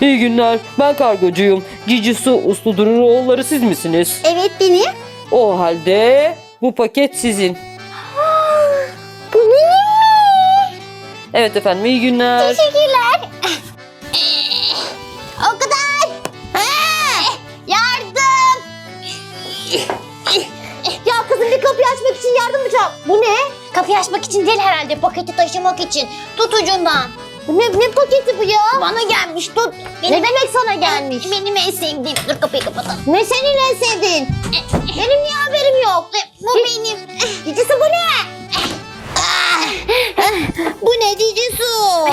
İyi günler. Ben kargocuyum. Cici Su Uslu Durur oğulları siz misiniz? Evet benim. O halde bu paket sizin. Bu benim mi? Evet efendim iyi günler. Teşekkürler. o kadar. Yardım. ya kızım bir kapıyı açmak için yardım mı çal? Bu ne? Kapıyı açmak için değil herhalde. Paketi taşımak için. Tut ucundan. Ne, ne paketi bu ya? Bana gelmiş tut. ne demek sana gelmiş? Benim en sevdiğim. Dur kapıyı kapatalım. Ne senin en sevdiğin? benim niye haberim yok? Bu benim. Cicisi bu ne? bu ne Cici Su?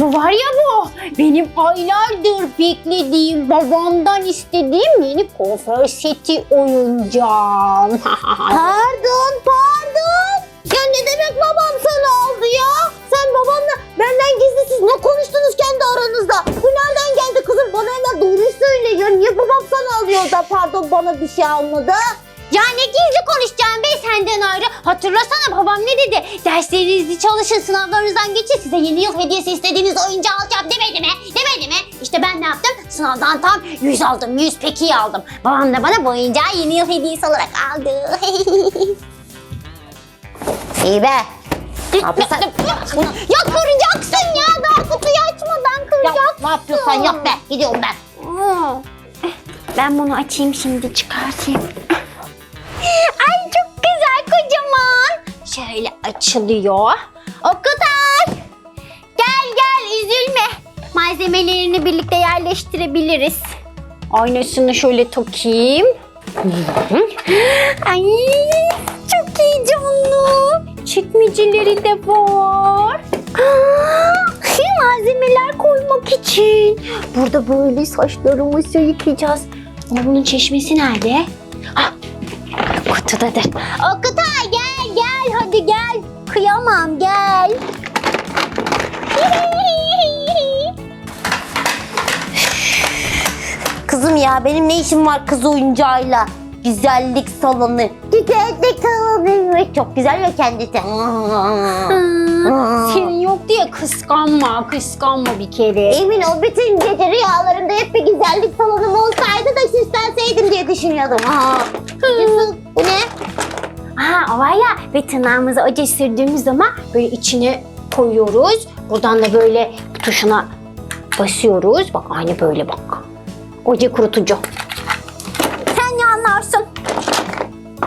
Bu var ya bu. Benim aylardır beklediğim, babamdan istediğim yeni kuaför seti oyuncağım. Pardon. Pardon bana bir şey almadı? ya ne gizli konuşacağım be senden ayrı. Hatırlasana babam ne dedi? Derslerinizi çalışın, sınavlarınızdan geçin. Size yeni yıl hediyesi istediğiniz oyuncağı alacağım demedi mi? Demedi mi? İşte ben ne yaptım? Sınavdan tam 100 aldım. 100 peki aldım. Babam da bana bu oyuncağı yeni yıl hediyesi olarak aldı. İyi be. ya, yapıyorsun? ya kıracaksın ya. Daha kutuyu açmadan Ya, kıracaksın. ne yapıyorsan yap be. Gidiyorum ben. Ben bunu açayım şimdi çıkartayım. Ay çok güzel kocaman. Şöyle açılıyor. O kadar. Gel gel üzülme. Malzemelerini birlikte yerleştirebiliriz. Aynasını şöyle takayım. Ay çok heyecanlı. Çekmeceleri de var. Malzemeler koymak için. Burada böyle saçlarımızı yıkayacağız. Ama bunun çeşmesi nerede? Ah, kutudadır. Okutay gel gel hadi gel. Kıyamam gel. Kızım ya benim ne işim var kız oyuncağıyla? Güzellik salonu. Güzellik salonu. Çok güzel ya kendisi. Kıskanma, kıskanma bir kere. Emin ol bütün gece rüyalarımda hep bir güzellik salonum olsaydı da süslenseydim diye düşünüyordum. Yusuf, bu ne? Ha o var ya ve tırnağımızı oca sürdüğümüz zaman böyle içine koyuyoruz. Buradan da böyle tuşuna basıyoruz. Bak aynı böyle bak. Oca kurutucu. Sen ne anlarsın?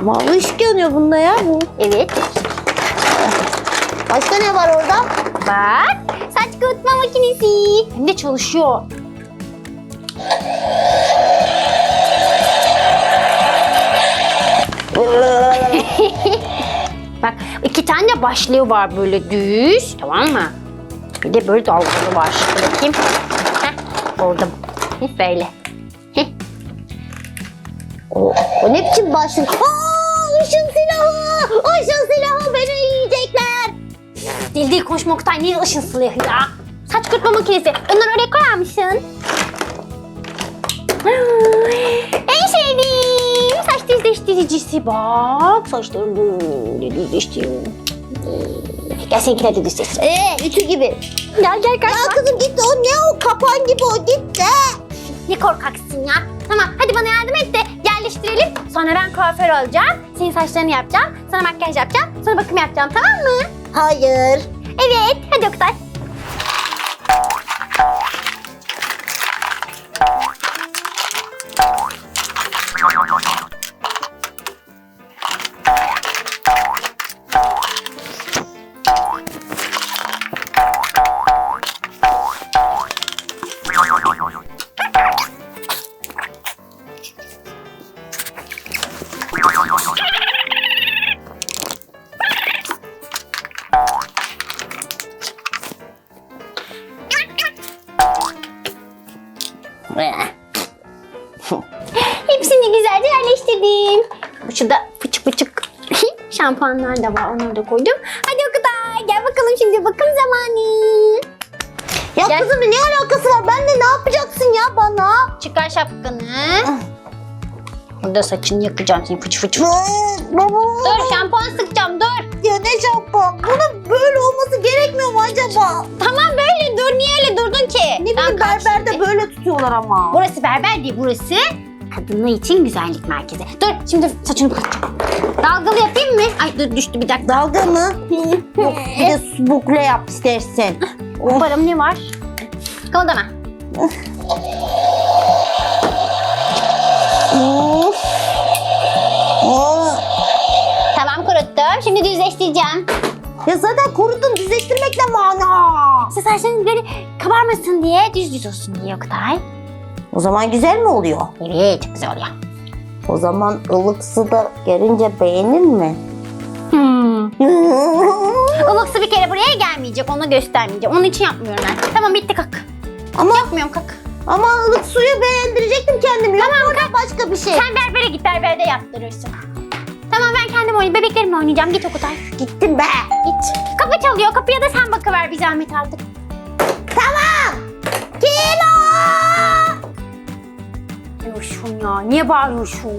Mavi ışık yanıyor bunda ya. Evet. Başka ne var orada? Bak saç kurutma makinesi. Hem de çalışıyor. Bak iki tane başlığı var böyle düz tamam mı? Bir de böyle dalgalı var. Dur Bakayım. Heh, orada Heh, böyle. O, o ne biçim başlık? Aa, ışın silahı! Işın silahı beni. Dil konuşma Oktay niye ışın silahı ya? Saç kurutma makinesi. Onları oraya koyar mısın? en sevdiğim saç düzleştiricisi bak. Saçlarını böyle düzleştiriyorum. Gel seninkiler de düzleştir. Ee, ütü gibi. Gel gel Ya kızım git o ne o kapan gibi o git de. Ne korkaksın ya. Tamam hadi bana yardım et de yerleştirelim. Sonra ben kuaför olacağım. Senin saçlarını yapacağım. Sonra makyaj yapacağım. Sonra bakım yapacağım tamam mı? Hayır. Evet hadi Oktay. Hepsini güzelce yerleştirdim. Şurada fıçık fıçık şampuanlar da var. Onları da koydum. Hadi Oktay gel bakalım şimdi bakım zamanı. Ya Gel. kızım ne alakası var? Ben de ne yapacaksın ya bana? Çıkar şapkanı. Burada saçını yakacağım seni fıç fıç. Dur şampuan sıkacağım dur. ya ne şampuan? Bunun böyle olması gerekmiyor mu acaba? Tamam böyle dur. Niye öyle durdun ki? Ne bileyim berberde tutuyorlar ama. Burası berber değil burası. Kadınlar için güzellik merkezi. Dur şimdi saçını kurutacağım. Dalgalı yapayım mı? Ay dur düştü bir dakika. Dalga mı? Yok bir de su bukle yap istersen. Umarım ne var? Kımıldama. Tamam kuruttum. Şimdi düzleştireceğim. Ya zaten kurutun düzleştirmek ne mana? Size saçlarınız böyle kabarmasın diye düz düz olsun diye Oktay. O zaman güzel mi oluyor? Evet çok güzel oluyor. O zaman ılık su da gelince beğenir mi? Hmm. Ilık su bir kere buraya gelmeyecek. Onu göstermeyeceğim. Onun için yapmıyorum ben. Tamam bitti kalk. Ama Yapmıyorum kalk. ama ılık suyu beğendirecektim kendimi. Tamam, başka bir şey. Sen berbere git berberde yaptırırsın. Tamam ben kendim oynayayım. Bebeklerimle oynayacağım. Git Oktay. Gittim be. Git. Kapı çalıyor. Kapıya da sen bakıver bir zahmet artık. Tamam. Kilo. Bağırıyorsun ya. Niye bağırıyorsun?